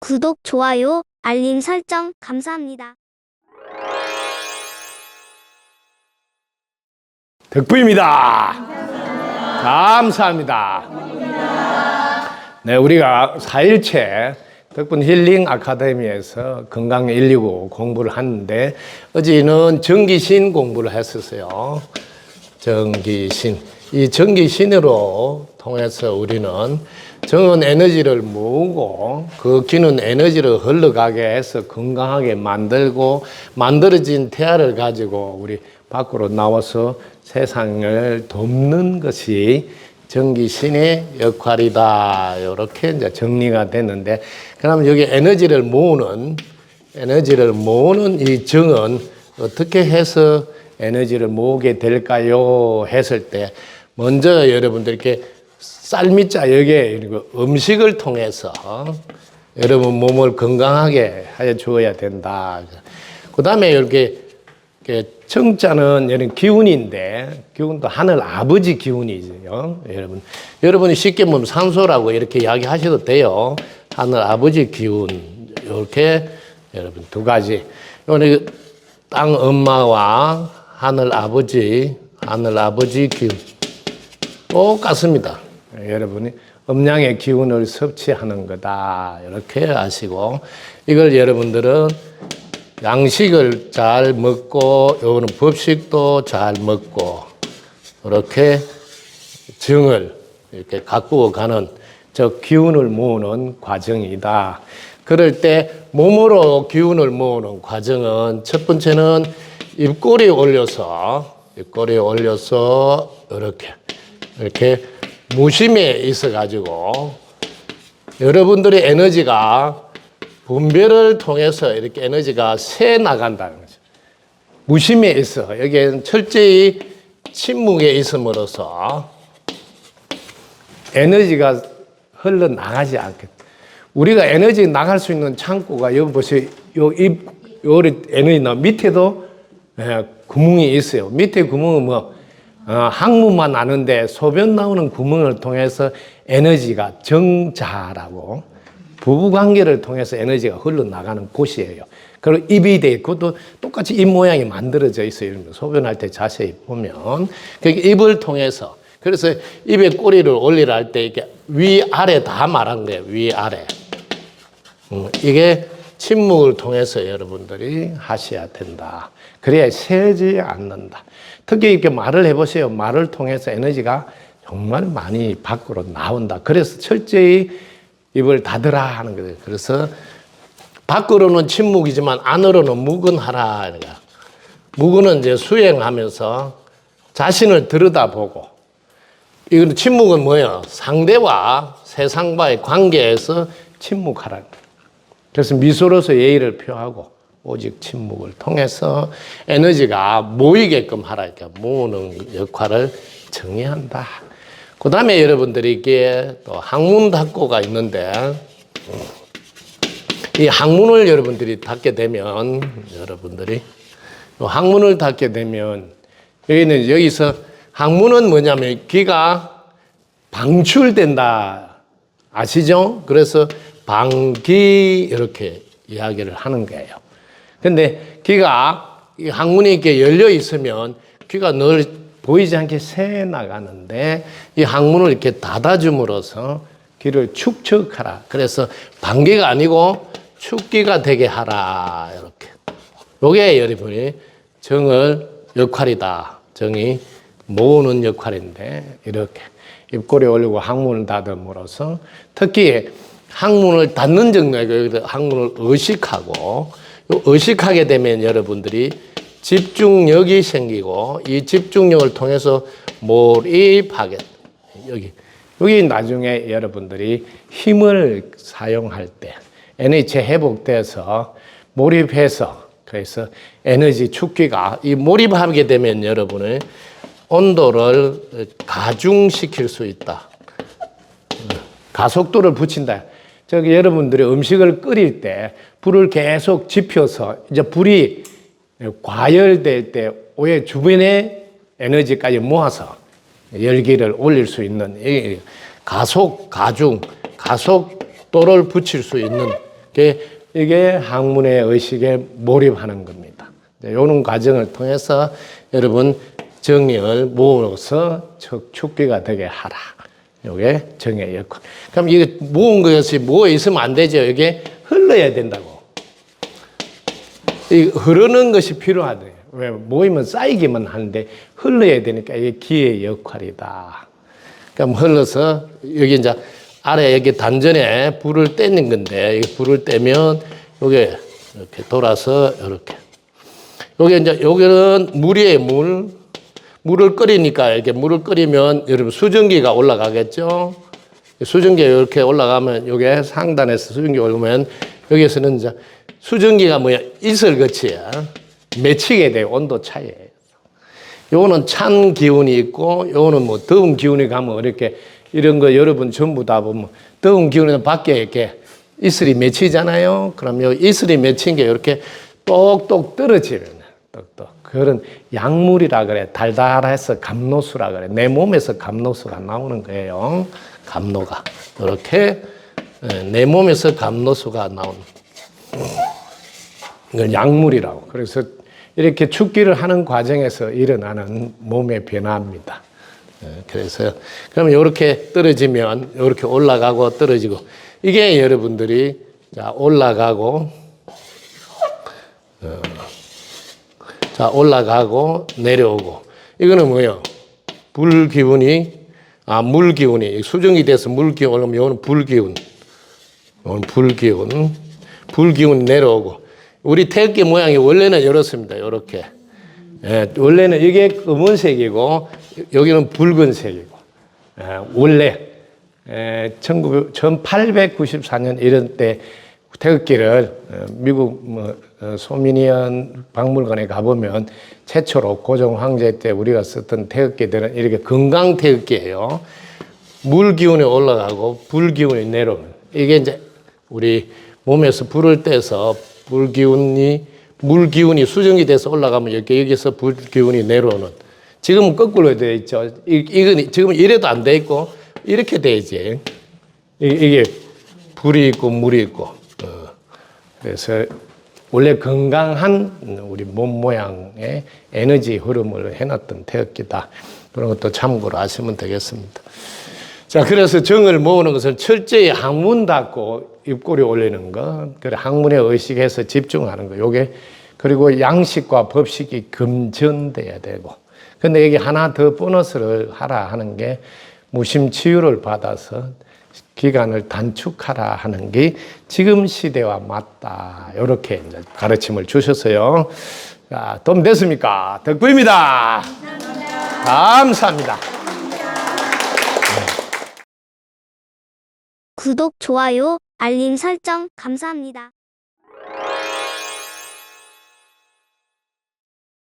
구독, 좋아요, 알림 설정 감사합니다. 덕부입니다. 감사합니다. 네, 우리가 4일째 덕분 힐링 아카데미에서 건강 119 공부를 하는데 어제는 정기신 공부를 했었어요. 정기신. 이 정기신으로 통해서 우리는 정은 에너지를 모으고 그 기는 에너지를 흘러가게 해서 건강하게 만들고 만들어진 태아를 가지고 우리 밖으로 나와서 세상을 돕는 것이 전기신의 역할이다. 이렇게 이제 정리가 됐는데, 그러면 여기 에너지를 모으는, 에너지를 모으는 이 정은 어떻게 해서 에너지를 모으게 될까요? 했을 때, 먼저 여러분들께 쌀미자 여기에 음식을 통해서 여러분 몸을 건강하게 하여 주어야 된다. 그 다음에 이렇게 청자는 이런 기운인데 기운도 하늘 아버지 기운이죠, 여러분. 여러분이 쉽게 보면 산소라고 이렇게 이야기하셔도 돼요. 하늘 아버지 기운 이렇게 여러분 두 가지. 이번에 땅 엄마와 하늘 아버지, 하늘 아버지 기운 똑같습니다. 여러분이 음양의 기운을 섭취하는 거다 이렇게 아시고 이걸 여러분들은 양식을 잘 먹고 요거는 법식도 잘 먹고 이렇게 정을 이렇게 가꾸어 가는 저 기운을 모으는 과정이다. 그럴 때 몸으로 기운을 모으는 과정은 첫 번째는 입꼬리 올려서 입꼬리 올려서 이렇게 이렇게 무심에 있어 가지고 여러분들의 에너지가 분별을 통해서 이렇게 에너지가 새 나간다는 거죠. 무심에 있어. 여기에는 철저히 침묵에 있음으로써 에너지가 흘러나가지 않겠다. 우리가 에너지 나갈 수 있는 창고가 여기 보세요. 요 입, 요 에너지 나 밑에도 예, 구멍이 있어요. 밑에 구멍은 뭐 어, 항문만 아는데 소변 나오는 구멍을 통해서 에너지가 정자라고 부부 관계를 통해서 에너지가 흘러나가는 곳이에요. 그리고 입이 돼 그것도 똑같이 입 모양이 만들어져 있어요. 소변할 때 자세히 보면 그 입을 통해서 그래서 입에 꼬리를 올리라 할 때 이게 위 아래 다 말한 거예요. 위 아래. 음, 이게 침묵을 통해서 여러분들이 하셔야 된다. 그래야 새지 않는다. 특히 이렇게 말을 해보세요. 말을 통해서 에너지가 정말 많이 밖으로 나온다. 그래서 철저히 입을 닫으라 하는 거예요. 그래서 밖으로는 침묵이지만 안으로는 묵은하라. 묵은은 이제 수행하면서 자신을 들여다보고 이건 침묵은 뭐예요? 상대와 세상과의 관계에서 침묵하라. 그래서 미소로서 예의를 표하고 오직 침묵을 통해서 에너지가 모이게끔 하라. 이렇게 모으는 역할을 정의한다. 그 다음에 여러분들이 이게 또 학문 닫고가 있는데, 이 학문을 여러분들이 닫게 되면, 여러분들이, 학문을 닫게 되면, 여기는 여기서 학문은 뭐냐면 기가 방출된다. 아시죠? 그래서 방기 이렇게 이야기를 하는 거예요. 근데 귀가 이 항문이 이렇게 열려 있으면 귀가 늘 보이지 않게 새 나가는데 이 항문을 이렇게 닫아줌으로써 귀를 축척하라. 그래서 방귀가 아니고 축기가 되게 하라. 이렇게. 요게 여러분이 정을 역할이다. 정이 모으는 역할인데 이렇게 입꼬리 올리고 항문을 닫음으로써 특히 항문을 닫는 정도에 항문을 의식하고 의식하게 되면 여러분들이 집중력이 생기고 이 집중력을 통해서 몰입하게 여기 여기 나중에 여러분들이 힘을 사용할 때 에너지 회복돼서 몰입해서 그래서 에너지 축기가 이 몰입하게 되면 여러분의 온도를 가중시킬 수 있다. 가속도를 붙인다. 저기 여러분들이 음식을 끓일 때 불을 계속 지펴서 이제 불이 과열될 때 오해 주변에 에너지까지 모아서 열기를 올릴 수 있는 가속, 가중, 가속도를 붙일 수 있는 이게, 이게 학문의 의식에 몰입하는 겁니다. 이런 과정을 통해서 여러분 정의를 모으어서 축기가 되게 하라. 요게 정의 역할. 그럼 이게 모은 것이 모여 있으면 안 되죠. 이게 흘러야 된다고. 이 흐르는 것이 필요하대요. 왜 모이면 쌓이기만 하는데 흘러야 되니까 이게 기의 역할이다. 그럼 흘러서 여기 이제 아래 여기 단전에 불을 떼는 건데 이 불을 떼면 요게 이렇게 돌아서 이렇게 요게 이제 여기는 물이에요 물 물을 끓이니까 이렇게 물을 끓이면 여러분 수증기가 올라가겠죠. 수증기가 이렇게 올라가면 요게 상단에서 수증기 올라오면 여기서는 이제 수증기가 뭐야 이슬같이야 맺히게 돼요 온도 차이에. 요거는 찬 기운이 있고 요거는 뭐 더운 기운이 가면 이렇게 이런 거 여러분 전부 다 보면 더운 기운은 밖에 이렇게 이슬이 맺히잖아요. 그럼 요 이슬이 맺힌 게 이렇게 똑똑 떨어지는 똑똑 그런 약물이라 그래 달달해서 감노수라 그래 내 몸에서 감노수가 나오는 거예요. 감노가 이렇게 예, 내 몸에서 감노수가 나오는 이건 약물이라고. 그래서 이렇게 죽기를 하는 과정에서 일어나는 몸의 변화입니다. 예, 그래서 그러면 이렇게 떨어지면 이렇게 올라가고 떨어지고 이게 여러분들이 자 올라가고 자 올라가고 내려오고 이거는 뭐예요? 불 기운이 아 물 기운이 수정이 돼서 물 기운 올라오면 이거는 불 기운, 이거는 불 기운, 불 기운이 내려오고 우리 태극기 모양이 원래는 이렇습니다. 이렇게. 예, 원래는 이게 검은색이고 여기는 붉은색이고 예, 원래 예, 1900, 1894년 이런 때 태극기를 어, 미국 뭐, 어, 소미니언 박물관에 가보면 최초로 고종 황제 때 우리가 썼던 태극기들은 이렇게 건강 태극기예요. 물 기운이 올라가고 불 기운이 내려오는 이게 이제 우리 몸에서 불을 떼서 불 기운이 물 기운이 수정이 돼서 올라가면 여기 여기서 불 기운이 내려오는 지금은 거꾸로 되어 있죠. 이, 이건 지금 이래도 안 돼 있고 이렇게 돼야지. 이- 이게 불이 있고 물이 있고. 어. 그래서 원래 건강한 우리 몸 모양의 에너지 흐름을 해놨던 태극기다. 그런 것도 참고로 아시면 되겠습니다. 자, 그래서 정을 모으는 것은 철저히 학문 닫고 입꼬리 올리는 거, 그래 학문에 의식해서 집중하는 거, 요게 그리고 양식과 법식이 금전돼야 되고, 근데 여기 하나 더 보너스를 하라 하는 게 무심치유를 받아서 기간을 단축하라 하는 게 지금 시대와 맞다. 이렇게 가르침을 주셨어요. 자, 도움 됐습니까? 덕구입니다. 감사합니다. 구독, 좋아요, 알림 설정 감사합니다.